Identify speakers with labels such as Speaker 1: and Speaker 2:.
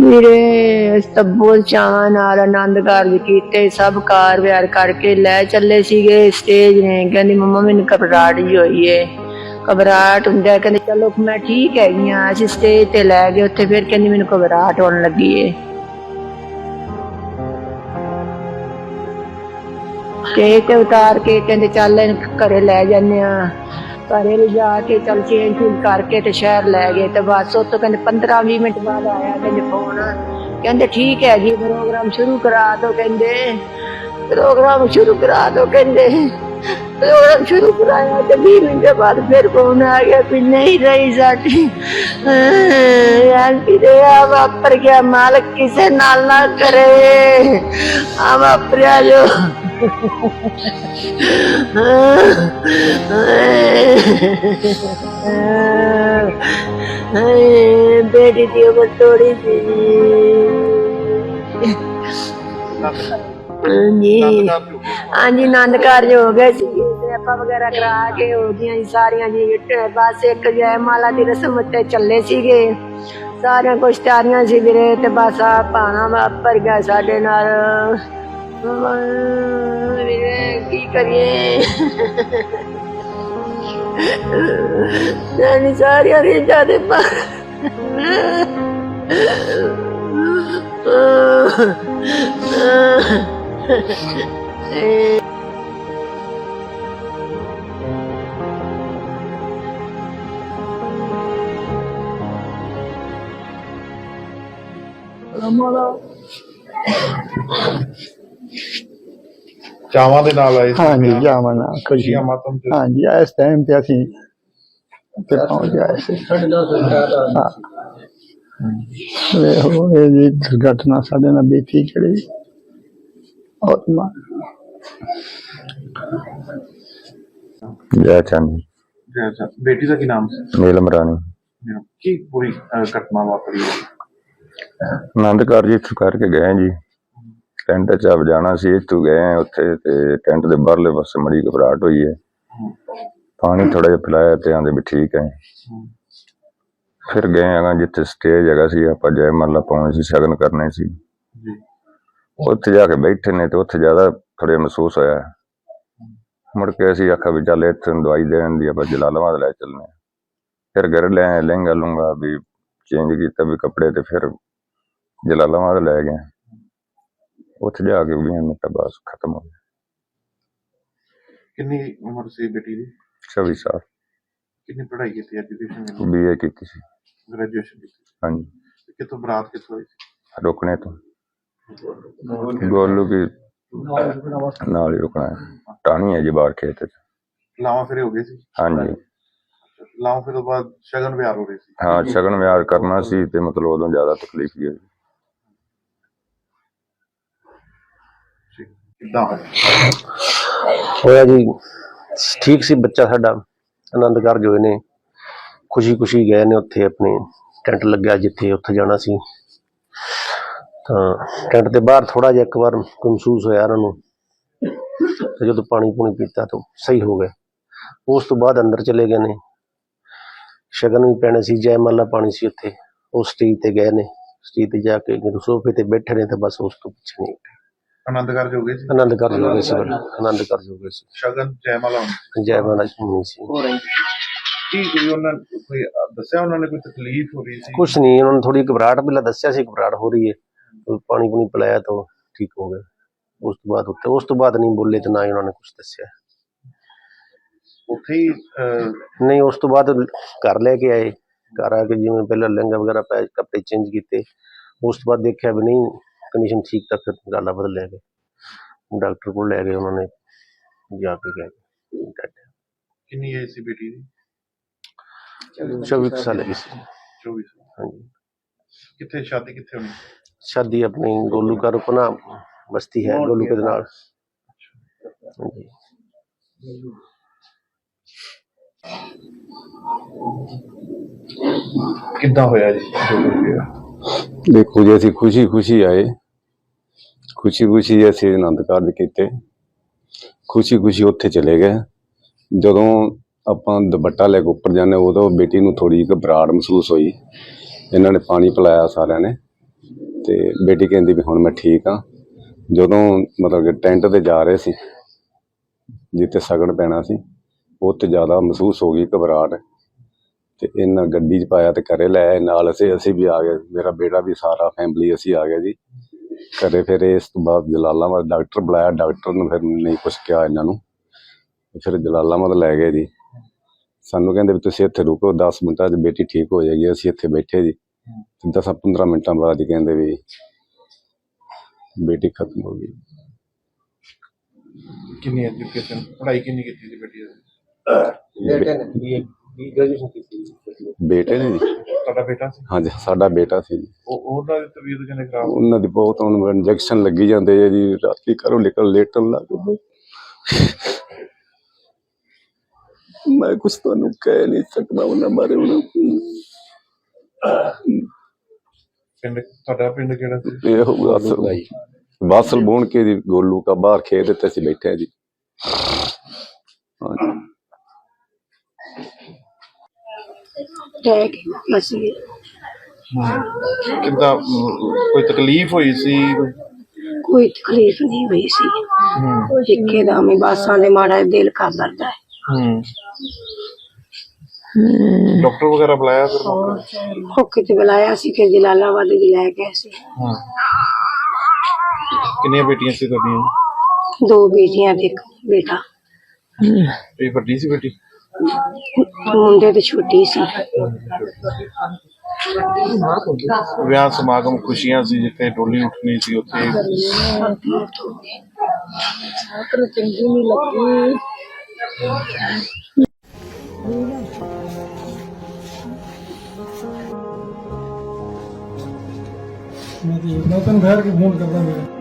Speaker 1: ਮੇਰੇ ਅਸੀਂ ਚਾਵਾਂ ਨਾਲ ਆਨੰਦ ਕਾਰਜ ਕੀਤੇ, ਸਭ ਕਾਰ ਵਿਹਾਰ ਕਰਕੇ ਲੈ ਚੱਲੇ ਸੀਗੇ ਸਟੇਜ ਨੇ। ਕਹਿੰਦੀ, ਮੰਮਾ, ਮੈਨੂੰ ਘਬਰਾਹਟ ਜਿਹੀ ਹੋਈ ਏ। ਘਬਰਾਹਟ ਹੁੰਦਾ ਕਹਿੰਦੇ, ਚਲੋ, ਮੈਂ ਠੀਕ ਹੈਗੀ ਆ, ਅਸੀਂ ਸਟੇਜ ਤੇ ਲੈ ਗਏ, ਉੱਥੇ ਫਿਰ ਕਹਿੰਦੀ, ਮੈਨੂੰ ਘਬਰਾਹਟ ਹੋਣ ਲੱਗੀ ਏ। ਸਟੇਜ ਤੇ ਉਤਾਰ ਕੇ ਕਹਿੰਦੇ, ਚੱਲ, ਇਹਨੂੰ ਘਰੇ ਲੈ ਜਾਂਦੇ ਆ। ਘਰੇ ਲਿਜਾ ਕੇ ਚੱਲ ਚੇਂਜ ਚੂੰਜ ਕਰਕੇ ਤੇ ਸ਼ਹਿਰ ਲੈ ਗਏ ਤੇ ਬਸ ਉੱਥੋਂ ਕਹਿੰਦੇ 15 20 ਮਿੰਟ ਬਾਅਦ ਆਇਆ ਕਹਿੰਦੇ ਫੋਨ ਕਹਿੰਦੇ ਠੀਕ ਹੈ ਜੀ ਪ੍ਰੋਗਰਾਮ ਸ਼ੁਰੂ ਕਰਾ ਦਿਓ ਕਹਿੰਦੇ। ਪ੍ਰੋਗਰਾਮ ਸ਼ੁਰੂ ਕਰਾ ਦਿਓ ਕਹਿੰਦੇ। ਪ੍ਰੋਗਰਾਮ ਸ਼ੁਰੂ ਕਰਾਇਆ ਤੇ 20 ਮਿੰਟ ਬਾਅਦ ਫਿਰ ਫੋਨ ਆ ਗਿਆ ਵੀ ਨਹੀਂ ਰਹੀ ਸਾਡੀ ਯਾਰ ਕਿਤੇ ਆ ਵਾਪਰ ਗਿਆ ਮਾਲਕ ਕਿਸੇ ਨਾਲ ਨਾ ਕਰੇ ਆ ਵਾਪਰਿਆ ਜੋ ਹਾਏ ਬੇਟੀ ਦੀ ਉਮਰ ਥੋੜੀ ਸੀ ਹਾਂਜੀ ਹਾਂਜੀ ਆਨੰਦ ਕਾਰਜ ਹੋ ਗਏ ਸੀ ਤੇ ਆਪਾਂ ਵਗੈਰਾ ਕਰਾ ਕੇ ਹੋ ਗਈਆਂ ਜੀ ਸਾਰੀਆਂ ਜੀ ਤੇ ਬਸ ਇੱਕ ਜੈ ਮਾਲਾ ਦੀ ਰਸਮ ਉੱਤੇ ਚੱਲੇ ਸੀਗੇ ਸਾਰੀਆਂ ਕੁਛ ਤਿਆਰੀਆਂ ਸੀ ਵੀਰੇ ਤੇ ਬਸ ਆ ਪਾਣਾ ਵਾਪਰ ਗਿਆ ਸਾਡੇ ਨਾਲ ਵੀਰੇ ਕੀ ਕਰੀਏ ਜਾਨੀ ਸਾਰੀਆਂ ਰੀਝਾਂ ਦੇ ਪਾ
Speaker 2: ਚਾਵਾਂ ਦੇ ਨਾਲ ਆਏ ਸੀ।
Speaker 3: ਹਾਂਜੀ ਜਾਵਾਂ ਨਾ ਖੁਸ਼ੀ
Speaker 2: ਖੁਸ਼ੀਆਂ ਮਾਤਮ ਤੇ।
Speaker 3: ਹਾਂਜੀ ਇਸ ਟਾਈਮ ਤੇ ਅਸੀਂ ਤੇ ਪਹੁੰਚ ਗਏ ਸੀ। ਹਾਂ। ਇਹ ਹੋਏ ਜੀ ਦੁਰਘਟਨਾ ਸਾਡੇ ਨਾਲ ਬੀਤੀ ਜਿਹੜੀ ਬਹੁਤ ਮਾਂ
Speaker 4: ਜੈ ਚੰਦ
Speaker 2: ਜੀ, ਅੱਛਾ। ਬੇਟੀ ਦਾ ਕੀ ਨਾਮ ਸੀ?
Speaker 4: ਨੀਲਮ ਰਾਣੀ।
Speaker 2: ਕੀ ਪੂਰੀ ਅਹ, ਘਟਨਾ ਵਾਪਰੀ ਹੈ?
Speaker 4: ਆਨੰਦ ਕਾਰਜ ਇੱਥੋਂ ਕਰਕੇ ਗਏ ਜੀ। ਟੈਂਟ ਚ ਆਪ ਜਾਣਾ ਸੀ ਇੱਥੋਂ ਗਏ ਉੱਥੇ ਤੇ ਟੈਂਟ ਦੇ ਬਾਹਰਲੇ ਪਾਸੇ ਮੜੀ ਘਬਰਾਹਟ ਹੋਈ ਹੈ। ਪਾਣੀ ਥੋੜਾ ਜਿਹਾ ਪਿਲਾਇਆ ਤੇ ਆਂਦੇ ਵੀ ਠੀਕ ਹੈ। ਫਿਰ ਗਏ ਹੈਗਾ ਜਿੱਥੇ ਸਟੇਜ ਹੈਗਾ ਸੀ ਆਪਾਂ ਜੈ ਮੱਲਾ ਪਾਉਣੇ ਸੀ ਸ਼ਗਨ ਕਰਨੇ ਸੀ। ਉੱਥੇ ਜਾ ਕੇ ਬੈਠੇ ਨੇ ਤੇ ਉੱਥੇ ਜ਼ਿਆਦਾ ਥੋੜ੍ਹਾ ਮਹਿਸੂਸ ਹੋਇਆ। ਮੁੜ ਕੇ ਅਸੀਂ ਆਖਿਆ ਵੀ ਚੱਲ ਇੱਥੇ ਦਵਾਈ ਦੇਣ ਦੀ ਆਪਾਂ ਜਲਾਲਾਬਾਦ ਲੈ ਚੱਲਨੇ ਫਿਰ ਘਰ ਲੈ ਲਹਿੰਗਾ ਲੂੰਗਾ ਵੀ ਚੇਂਜ ਕੀਤਾ ਵੀ ਕੱਪੜੇ ਤੇ ਫਿਰ ਜਲਾਲਾਬਾਦ ਲੈ ਗਏ। ਉੱਥੇ ਜਾ ਕੇ ਵੀ ਮਿੰਟ ਬਸ ਖਤਮ ਹੋ ਗਿਆ
Speaker 2: ਕਿੰਨੀ ਉਮਰ ਸੀ ਬੇਟੀ ਦੀ?
Speaker 4: 26 ਸਾਲ।
Speaker 2: ਕਿੰਨੀ ਪੜ੍ਹਾਈ ਕੀਤੀ ਐਜੂਕੇਸ਼ਨ
Speaker 4: ਬੀਏ ਕੀਤੀ ਸੀ।
Speaker 2: ਗ੍ਰੈਜੂਏਸ਼ਨ ਕੀਤੀ
Speaker 4: ਹਾਂਜੀ।
Speaker 2: ਤੇ ਕਿੱਥੋਂ ਬਰਾਤ ਕਿੱਥੋਂ ਹੋਈ ਸੀ?
Speaker 4: ਰੁਕਣੇ ਤੋਂ। ਗੋਲੂ ਕੀ ਨਾਲ ਹੀ ਰੁਕਣਾ ਹੈ ਟਾਣੀ ਹੈ ਜੀ ਬਾਹਰ ਖੇਤ ਚ।
Speaker 2: ਲਾਵਾਂ ਫਿਰ ਹੋ ਗਏ ਸੀ?
Speaker 4: ਹਾਂਜੀ।
Speaker 2: ਲਾਵਾਂ ਫਿਰ ਤੋਂ ਬਾਅਦ ਸ਼ਗਨ ਵਿਆਹ ਹੋ ਰਹੀ ਸੀ?
Speaker 4: ਹਾਂ ਸ਼ਗਨ ਵਿਆਹ ਕਰਨਾ ਸੀ ਤੇ ਮਤਲਬ ਉਦੋਂ ਜ਼ਿਆਦਾ ਤਕਲੀਫ ਹੀ ਹੋਈ।
Speaker 2: ਕਿੱਦਾਂ
Speaker 5: ਹੋਇਆ? ਜੀ, ਠੀਕ ਸੀ ਬੱਚਾ ਸਾਡਾ, ਆਨੰਦ ਕਾਰਜ ਹੋਏ ਨੇ ਖੁਸ਼ੀ ਖੁਸ਼ੀ ਗਏ ਨੇ ਉੱਥੇ ਆਪਣੇ, ਟੈਂਟ ਲੱਗਿਆ ਜਿੱਥੇ ਉੱਥੇ ਜਾਣਾ ਸੀ। ਤਾਂ ਟੈਂਟ ਦੇ ਬਾਹਰ ਥੋੜਾ ਜਿਹਾ ਇੱਕ ਵਾਰ ਮਹਿਸੂਸ ਹੋਇਆ ਉਹਨਾਂ ਨੂੰ, ਤੇ ਜਦੋਂ ਪਾਣੀ ਪੂਣੀ ਪੀਤਾ ਤਾਂ ਸਹੀ ਹੋ ਗਏ ਉਸ ਤੋਂ ਬਾਅਦ ਅੰਦਰ ਚਲੇ ਗਏ ਨੇ। ਸ਼ਗਨ ਵੀ ਪੈਣੇ ਸੀ ਜੈ ਮਾਲਾ ਪਾਣੀ ਸੀ ਉੱਥੇ। ਉਹ ਸਟੇਜ ਤੇ ਗਏ ਨੇ। ਸਟੇਜ ਤੇ ਜਾ ਕੇ ਜਦੋਂ ਸੋਫੇ ਤੇ ਬੈਠੇ ਨੇ ਤਾਂ ਬਸ ਉਸ ਤੋਂ ਪਿੱਛੇ ਨਹੀਂ
Speaker 2: ਆਨੰਦ ਕਾਰਜ ਹੋ ਗਏ ਸੀ
Speaker 5: ਆਨੰਦ ਕਾਰਜ ਹੋ ਗਏ ਸੀ ਬੜਾ, ਆਨੰਦ ਕਾਰਜ ਹੋ ਗਏ ਸੀ
Speaker 2: ਸ਼ਗਨ ਜੈਮਾਲਾ
Speaker 5: ਜੈ ਜੀ ਸੀ।
Speaker 2: ਕੀ ਕੋਈ ਉਹਨਾਂ ਕੋਈ ਦੱਸਿਆ ਉਹਨਾਂ ਨੇ ਕੋਈ ਤਕਲੀਫ ਹੋ ਰਹੀ ਸੀ?
Speaker 5: ਕੁਛ ਨਹੀਂ ਉਹਨਾਂ ਨੇ ਥੋੜੀ ਘਬਰਾਹਟ ਪਹਿਲਾਂ ਦੱਸਿਆ ਸੀ ਘਬਰਾਹਟ ਹੋ ਰਹੀ ਹੈ। ਪਾਣੀ ਪੂਣੀ ਪਿਲਾਇਆ ਤਾਂ ਠੀਕ ਹੋ ਗਏ ਉਸ ਤੋਂ ਬਾਅਦ ਉੱਤੇ ਉਸ ਤੋਂ ਬਾਅਦ ਨਹੀਂ ਬੋਲੇ ਤੇ ਨਾ ਹੀ ਉਹਨਾਂ ਨੇ ਕੁਝ ਦੱਸਿਆ।
Speaker 2: ਉੱਥੇ ਹੀ
Speaker 5: ਨਹੀਂ ਉਸ ਤੋਂ ਬਾਅਦ ਘਰ ਲੈ ਕੇ ਆਏ। ਘਰ ਆ ਕੇ ਜਿਵੇਂ ਪਹਿਲਾਂ ਲਹਿੰਗਾ ਵਗੈਰਾ ਪਾਇਆ ਕੱਪੜੇ ਚੇਂਜ ਕੀਤੇ। ਉਸ ਤੋਂ ਬਾਅਦ ਦੇਖਿਆ ਵੀ ਨਹੀਂ ਕੰਡੀਸ਼ਨ ਠੀਕ ਤਾਂ ਫਿਰ ਗਾਲਾ ਬਦਲ ਲੈ ਗਏ ਡਾਕਟਰ ਕੋਲ ਲੈ ਗਏ ਉਹਨਾਂ ਨੇ ਜਾ ਕੇ ਗਏ
Speaker 2: ਕਿੰਨੀ ਏਜ ਸੀ ਬੇਟੀ ਦੀ
Speaker 5: 24 ਕੁ ਸਾਲ ਦੀ ਸੀ
Speaker 2: 24
Speaker 5: ਹਾਂਜੀ
Speaker 2: ਕਿੱਥੇ ਸ਼ਾਦੀ ਕਿੱਥੇ ਹੋਣੀ
Speaker 5: ਸ਼ਾਦੀ ਆਪਣੀ ਗੋਲੂ ਘਰ ਉਪਨਾ ਬਸਤੀ ਹੈ ਗੋਲੂ ਕੇ ਦੇ ਨਾਲ ਹਾਂਜੀ
Speaker 2: ਕਿੱਦਾਂ ਹੋਇਆ ਜੀ ਜੋ ਕੁਝ ਹੋਇਆ
Speaker 6: ਦੇਖੋ ਜੀ ਅਸੀਂ ਖੁਸ਼ੀ ਖੁਸ਼ੀ ਆਏ ਖੁਸ਼ੀ ਖੁਸ਼ੀ ਅਸੀਂ ਆਨੰਦ ਕਾਰਜ ਕੀਤੇ। ਖੁਸ਼ੀ ਖੁਸ਼ੀ ਉੱਥੇ ਚਲੇ ਗਏ। ਜਦੋਂ ਆਪਾਂ ਦੁਪੱਟਾ ਲੈ ਕੇ ਉੱਪਰ ਜਾਂਦੇ, ਉਦੋਂ ਬੇਟੀ ਨੂੰ ਥੋੜੀ ਘਬਰਾਹਟ ਮਹਿਸੂਸ ਹੋਈ। ਇਹਨਾਂ ਨੇ ਪਾਣੀ ਪਿਲਾਇਆ ਸਾਰਿਆਂ ਨੇ ਤੇ ਬੇਟੀ ਕਹਿੰਦੀ ਵੀ ਹੁਣ ਮੈਂ ਠੀਕ ਆ ਜਦੋਂ ਮਤਲਬ ਕਿ ਟੈਂਟ ਤੇ ਜਾ ਰਹੇ ਸੀ, ਜਿੱਥੇ ਸਗਣ ਪੈਣਾ ਸੀ, ਉੱਥੇ ਜ਼ਿਆਦਾ ਮਹਿਸੂਸ ਹੋ ਗਈ ਘਬਰਾਹਟ। ਤੇ ਇਹਨਾਂ ਗੱਡੀ 'ਚ ਪਾਇਆ ਤੇ ਘਰੇ ਲੈ ਨਾਲ ਅਸੀਂ ਅਸੀਂ ਵੀ ਆ ਗਏ। ਮੇਰਾ ਬੇਟਾ ਵੀ ਸਾਰਾ ਫੈਮਿਲੀ ਅਸੀਂ ਆ ਗਏ ਜੀ। ਘਰੇ ਫਿਰ ਇਸ ਤੋਂ ਬਾਅਦ ਜਲਾਲਾਬਾਦ ਡਾਕਟਰ ਬੁਲਾਇਆ ਡਾਕਟਰ ਨੇ ਫਿਰ ਨਹੀਂ ਕੁਝ ਕਿਹਾ ਇਹਨਾਂ ਨੂੰ। ਫਿਰ ਜਲਾਲਾਬਾਦ ਲੈ ਗਏ ਜੀ। ਸਾਨੂੰ ਕਹਿੰਦੇ ਵੀ ਤੁਸੀਂ ਇੱਥੇ ਰੁਕੋ 10 ਮਿੰਟਾਂ 'ਚ ਬੇਟੀ ਠੀਕ ਹੋ ਜਾਏਗੀ ਅਸੀਂ ਇੱਥੇ ਬੈਠੇ ਜੀ। ਤੇ 10 15 ਮਿੰਟਾਂ ਬਾਅਦ ਹੀ ਕਹਿੰਦੇ ਵੀ ਬੇਟੀ ਖਤਮ ਹੋ ਗਈ।
Speaker 2: ਕਿੰਨੀ ਐਜੂਕੇਸ਼ਨ ਪੜ੍ਹਾਈ ਕਿੰਨੀ ਕੀਤੀ ਸੀ ਬੇਟੀ ਦੀ
Speaker 6: ਬੇਟੇ ਨੇ ਜੀ
Speaker 2: ਤੁਹਾਡਾ ਬੇਟਾ ਸੀ?
Speaker 6: ਹਾਂਜੀ ਸਾਡਾ ਬੇਟਾ ਸੀ ਜੀ।
Speaker 2: ਉਹ ਉਹਨਾਂ ਦੀ ਤਬੀਅਤ ਕਿੰਨੇ ਖਰਾਬ
Speaker 6: ਉਹਨਾਂ ਦੀ ਬਹੁਤ ਹੁਣ ਇੰਜੈਕਸ਼ਨ ਲੱਗੀ ਜਾਂਦੇ ਆ ਜੀ ਰਾਤੀ ਘਰੋਂ ਨਿਕਲ ਲੇਟਣ ਲੱਗ ਪਏ। ਮੈਂ ਕੁਝ ਤੁਹਾਨੂੰ ਕਹਿ ਨਹੀਂ ਸਕਦਾ ਉਹਨਾਂ ਬਾਰੇ ਹੁਣ।
Speaker 2: ਪਿੰਡ ਤੁਹਾਡਾ ਪਿੰਡ ਕਿਹੜਾ ਸੀ?
Speaker 6: ਇਹ ਹੋਊਗਾ ਅਸਲ ਵਾਸਲ ਬੋਣ ਕੇ ਜੀ ਗੋਲੂ ਕਾ ਬਾਹਰ ਖੇਤ ਤੇ ਅਸੀਂ ਬੈਠੇ ਆ ਜੀ। ਹਾਂਜੀ।
Speaker 1: ਰਹਿ ਅਸੀਂ
Speaker 2: ਕਿੱਦਾਂ ਕੋਈ ਤਕਲੀਫ ਹੋਈ ਸੀ?
Speaker 1: ਕੋਈ ਤਕਲੀਫ ਨਹੀਂ ਹੋਈ ਸੀ। ਇੱਕੇ ਦਾ ਮੈਂ ਬਾਸਾਂ ਦੇ ਮਾੜਾ ਦਿਲ ਕਰ ਦਰਦਾ ਹੈ।
Speaker 2: ਹੂੰ। ਡਾਕਟਰ ਵਗੈਰਾ ਬੁਲਾਇਆ ਫਿਰ?
Speaker 1: ਉਹ ਕਿਤੇ ਬੁਲਾਇਆ ਸੀ ਕਿ ਜਲਾਲਾਬਾਦ ਦੇ ਲੈ ਗਏ ਸੀ।
Speaker 2: ਹਾਂ। ਕਿੰਨੀਆਂ ਬੇਟੀਆਂ ਸੀ ਤੁਹਾਡੀਆਂ?
Speaker 1: ਦੋ ਬੇਟੀਆਂ ਤੇ ਇੱਕ ਬੇਟਾ।
Speaker 2: ਇਹ ਵੱਡੀ ਸੀ ਬੇਟੀ?
Speaker 1: ਮੁੰਡੇ ਤੇ ਛੋਟੀ ਸੀ।
Speaker 2: ਵਿਆਹ ਸਮਾਗਮ ਖੁਸ਼ੀਆਂ ਸੀ ਜਿੱਥੇ ਡੋਲੀ ਉੱਠਣੀ ਸੀ ਉੱਥੇ
Speaker 1: ਚੰਗੀ ਨਹੀਂ ਲੱਗੀ
Speaker 7: ਮੈਂ ਤੇ ਮੈਂ ਤੈਨੂੰ ਠਹਿਰ ਕੇ ਫੋਨ ਕਰਦਾ ਮੇਰਾ।